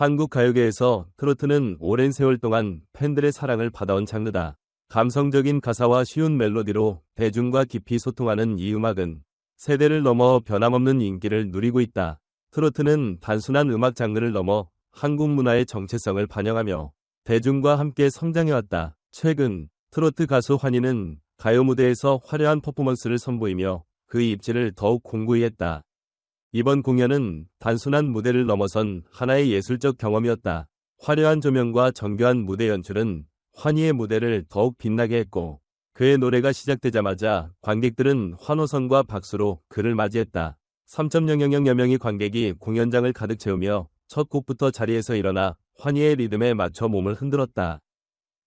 한국 가요계에서 트로트는 오랜 세월 동안 팬들의 사랑을 받아온 장르다. 감성적인 가사와 쉬운 멜로디로 대중과 깊이 소통하는 이 음악은 세대를 넘어 변함없는 인기를 누리고 있다. 트로트는 단순한 음악 장르를 넘어 한국 문화의 정체성을 반영하며 대중과 함께 성장해왔다. 최근 트로트 가수 환희는 가요 무대에서 화려한 퍼포먼스를 선보이며 그 입지를 더욱 공고히 했다. 이번 공연은 단순한 무대를 넘어선 하나의 예술적 경험이었다. 화려한 조명과 정교한 무대 연출은 환희의 무대를 더욱 빛나게 했고 그의 노래가 시작되자마자 관객들은 환호성과 박수로 그를 맞이했다. 3.000여 명의 관객이 공연장을 가득 채우며 첫 곡부터 자리에서 일어나 환희의 리듬에 맞춰 몸을 흔들었다.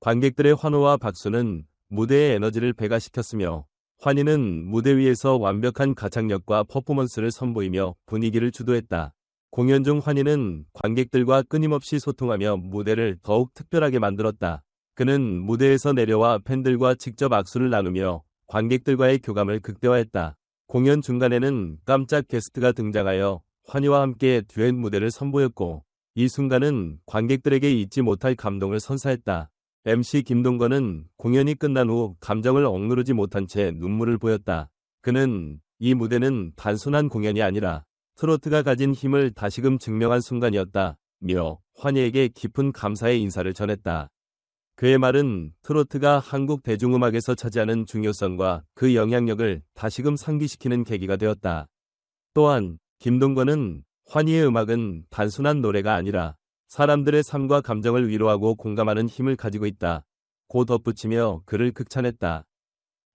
관객들의 환호와 박수는 무대의 에너지를 배가시켰으며 환희는 무대 위에서 완벽한 가창력과 퍼포먼스를 선보이며 분위기를 주도했다. 공연 중 환희는 관객들과 끊임없이 소통하며 무대를 더욱 특별하게 만들었다. 그는 무대에서 내려와 팬들과 직접 악수를 나누며 관객들과의 교감을 극대화했다. 공연 중간에는 깜짝 게스트가 등장하여 환희와 함께 듀엣 무대를 선보였고 이 순간은 관객들에게 잊지 못할 감동을 선사했다. MC 김동건은 공연이 끝난 후 감정을 억누르지 못한 채 눈물을 보였다. 그는 이 무대는 단순한 공연이 아니라 트로트가 가진 힘을 다시금 증명한 순간이었다. 며 환희에게 깊은 감사의 인사를 전했다. 그의 말은 트로트가 한국 대중음악에서 차지하는 중요성과 그 영향력을 다시금 상기시키는 계기가 되었다. 또한 김동건은 환희의 음악은 단순한 노래가 아니라 사람들의 삶과 감정을 위로하고 공감하는 힘을 가지고 있다. 고 덧붙이며 그를 극찬했다.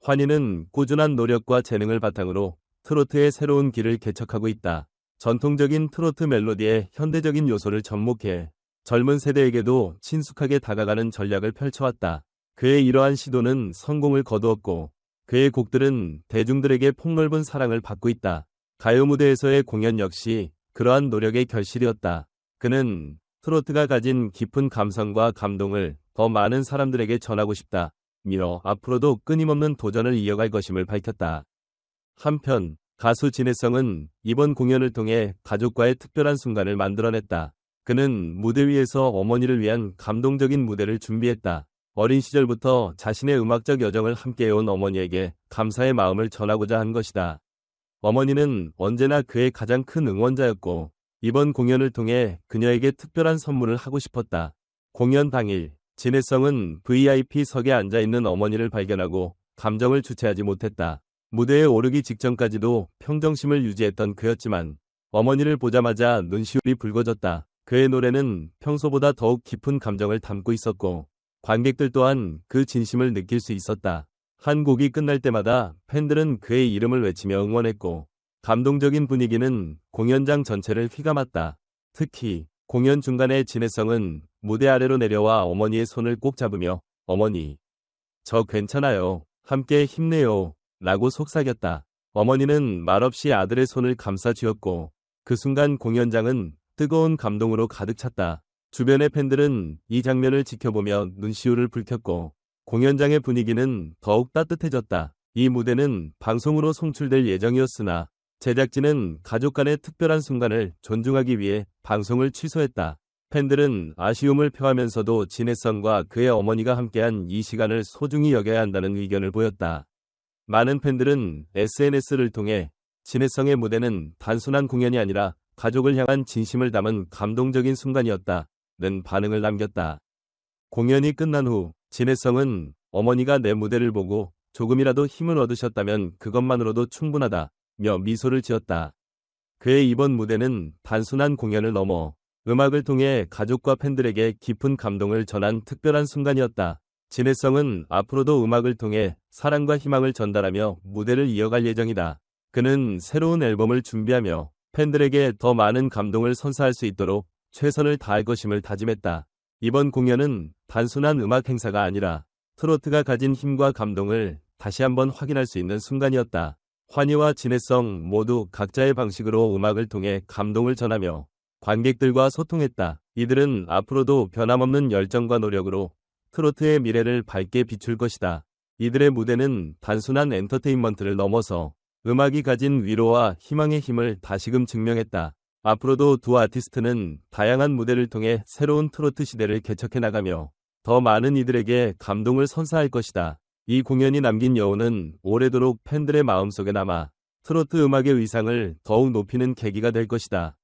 환희는 꾸준한 노력과 재능을 바탕으로 트로트의 새로운 길을 개척하고 있다. 전통적인 트로트 멜로디에 현대적인 요소를 접목해 젊은 세대에게도 친숙하게 다가가는 전략을 펼쳐왔다. 그의 이러한 시도는 성공을 거두었고 그의 곡들은 대중들에게 폭넓은 사랑을 받고 있다. 가요 무대에서의 공연 역시 그러한 노력의 결실이었다. 그는 트로트가 가진 깊은 감성과 감동을 더 많은 사람들에게 전하고 싶다. 미러 앞으로도 끊임없는 도전을 이어갈 것임을 밝혔다. 한편 가수 진해성은 이번 공연을 통해 가족과의 특별한 순간을 만들어냈다. 그는 무대 위에서 어머니를 위한 감동적인 무대를 준비했다. 어린 시절부터 자신의 음악적 여정을 함께해온 어머니에게 감사의 마음을 전하고자 한 것이다. 어머니는 언제나 그의 가장 큰 응원자였고 이번 공연을 통해 그녀에게 특별한 선물을 하고 싶었다. 공연 당일 진해성은 VIP석에 앉아 있는 어머니를 발견하고 감정을 주체하지 못했다. 무대에 오르기 직전까지도 평정심을 유지했던 그였지만 어머니를 보자마자 눈시울이 붉어졌다. 그의 노래는 평소보다 더욱 깊은 감정을 담고 있었고 관객들 또한 그 진심을 느낄 수 있었다. 한 곡이 끝날 때마다 팬들은 그의 이름을 외치며 응원했고 감동적인 분위기는 공연장 전체를 휘감았다. 특히 공연 중간에 진해성은 무대 아래로 내려와 어머니의 손을 꼭 잡으며 어머니, 저 괜찮아요. 함께 힘내요. 라고 속삭였다. 어머니는 말없이 아들의 손을 감싸 쥐었고 그 순간 공연장은 뜨거운 감동으로 가득 찼다. 주변의 팬들은 이 장면을 지켜보며 눈시울을 붉혔고 공연장의 분위기는 더욱 따뜻해졌다. 이 무대는 방송으로 송출될 예정이었으나 제작진은 가족 간의 특별한 순간을 존중하기 위해 방송을 취소했다. 팬들은 아쉬움을 표하면서도 진해성과 그의 어머니가 함께한 이 시간을 소중히 여겨야 한다는 의견을 보였다. 많은 팬들은 SNS를 통해 진해성의 무대는 단순한 공연이 아니라 가족을 향한 진심을 담은 감동적인 순간이었다 는 반응을 남겼다. 공연이 끝난 후 진해성은 어머니가 내 무대를 보고 조금이라도 힘을 얻으셨다면 그것만으로도 충분하다. 며 미소를 지었다. 그의 이번 무대는 단순한 공연을 넘어 음악을 통해 가족과 팬들에게 깊은 감동을 전한 특별한 순간이었다. 진해성은 앞으로도 음악을 통해 사랑과 희망을 전달하며 무대를 이어갈 예정이다. 그는 새로운 앨범을 준비하며 팬들에게 더 많은 감동을 선사할 수 있도록 최선을 다할 것임을 다짐했다. 이번 공연은 단순한 음악 행사가 아니라 트로트가 가진 힘과 감동을 다시 한번 확인할 수 있는 순간이었다. 환희와 진해성 모두 각자의 방식으로 음악을 통해 감동을 전하며 관객들과 소통했다. 이들은 앞으로도 변함없는 열정과 노력으로 트로트의 미래를 밝게 비출 것이다. 이들의 무대는 단순한 엔터테인먼트를 넘어서 음악이 가진 위로와 희망의 힘을 다시금 증명했다. 앞으로도 두 아티스트는 다양한 무대를 통해 새로운 트로트 시대를 개척해 나가며 더 많은 이들에게 감동을 선사할 것이다. 이 공연이 남긴 여운은 오래도록 팬들의 마음속에 남아 트로트 음악의 위상을 더욱 높이는 계기가 될 것이다.